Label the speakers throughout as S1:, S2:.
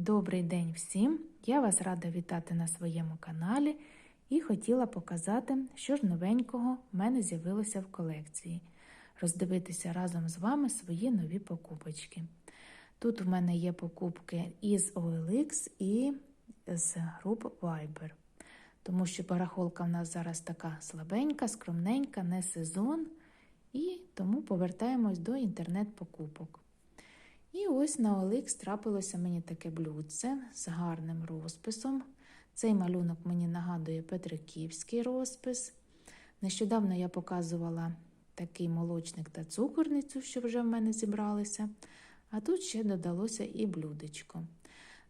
S1: Добрий день всім! Я вас рада вітати на своєму каналі і хотіла показати, що ж новенького в мене з'явилося в колекції. Роздивитися разом з вами свої нові покупочки. Тут в мене є покупки із OLX і з груп Viber. Тому що барахолка в нас зараз така слабенька, скромненька, не сезон. І тому повертаємось до інтернет-покупок. І ось на OLX трапилося мені таке блюдце з гарним розписом. Цей малюнок мені нагадує Петриківський розпис. Нещодавно я показувала такий молочник та цукорницю, що вже в мене зібралися. А тут ще додалося і блюдечко.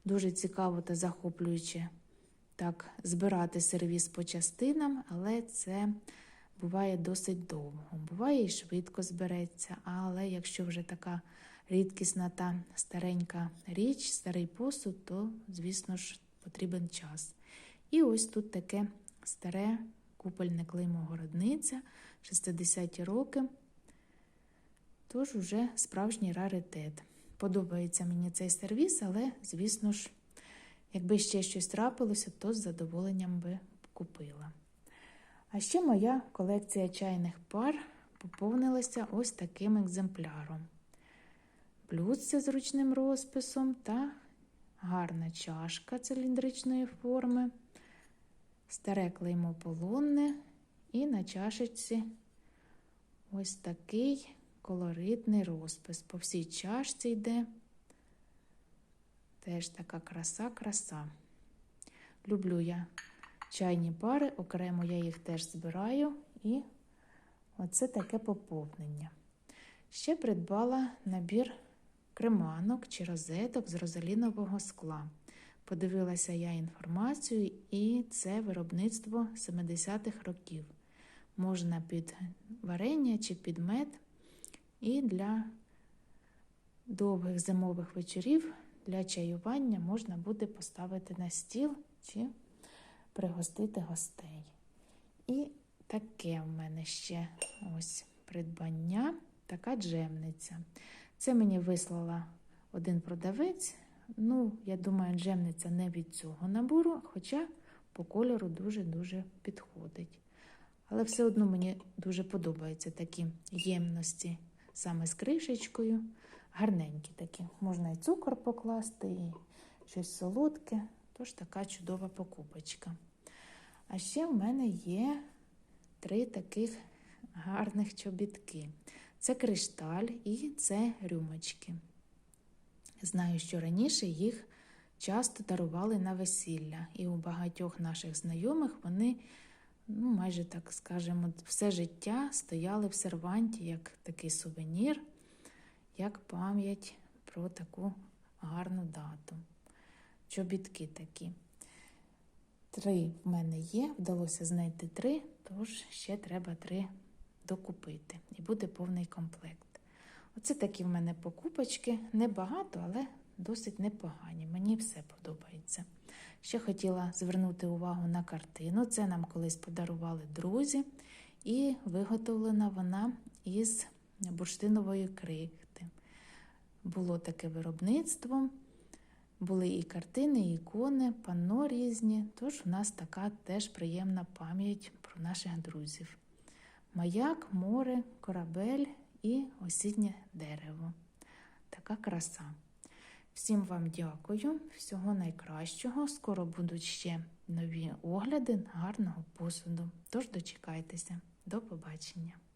S1: Дуже цікаво та захоплююче так збирати сервіс по частинам, але це буває досить довго. Буває і швидко збереться, але якщо вже така рідкісна та старенька річ, старий посуд, то, звісно ж, потрібен час. І ось тут таке старе купольне клеймо городниця, 60-ті роки. Тож уже справжній раритет. Подобається мені цей сервіс, але, звісно ж, якби ще щось трапилося, то з задоволенням би купила. А ще моя колекція чайних пар поповнилася ось таким екземпляром. Блюдце з ручним розписом та гарна чашка циліндричної форми, старе клеймо полонне і на чашечці ось такий колоритний розпис. По всій чашці йде теж така краса-краса. Люблю я чайні пари, окремо я їх теж збираю, і оце таке поповнення. Ще придбала набір креманок чи розеток з розалінового скла. Подивилася я інформацію, і це виробництво 70-х років. Можна під варення чи під мед, і для довгих зимових вечорів для чаювання можна буде поставити на стіл чи пригостити гостей. І таке в мене ще ось придбання, така джемниця. Це мені вислала один продавець. Ну, я думаю, джемниця не від цього набору, хоча по кольору дуже-дуже підходить. Але все одно мені дуже подобаються такі ємності саме з кришечкою. Гарненькі такі. Можна і цукор покласти, і щось солодке. Тож така чудова покупочка. А ще в мене є три таких гарних чобітки. Це кришталь і це рюмочки. Знаю, що раніше їх часто дарували на весілля, і у багатьох наших знайомих вони, ну, майже так скажемо, все життя стояли в серванті як такий сувенір, як пам'ять про таку гарну дату. Чобітки такі. Три в мене є, вдалося знайти три, тож ще треба три докупити. І буде повний комплект. Оце такі в мене покупочки. Небагато, але досить непогані. Мені все подобається. Ще хотіла звернути увагу на картину. Це нам колись подарували друзі, і виготовлена вона із бурштинової крихти. Було таке виробництво. Були і картини, і ікони, панно різні, тож у нас така теж приємна пам'ять про наших друзів. Маяк, море, корабель і осіннє дерево. Така краса. Всім вам дякую, всього найкращого. Скоро будуть ще нові огляди гарного посуду. Тож дочекайтеся. До побачення!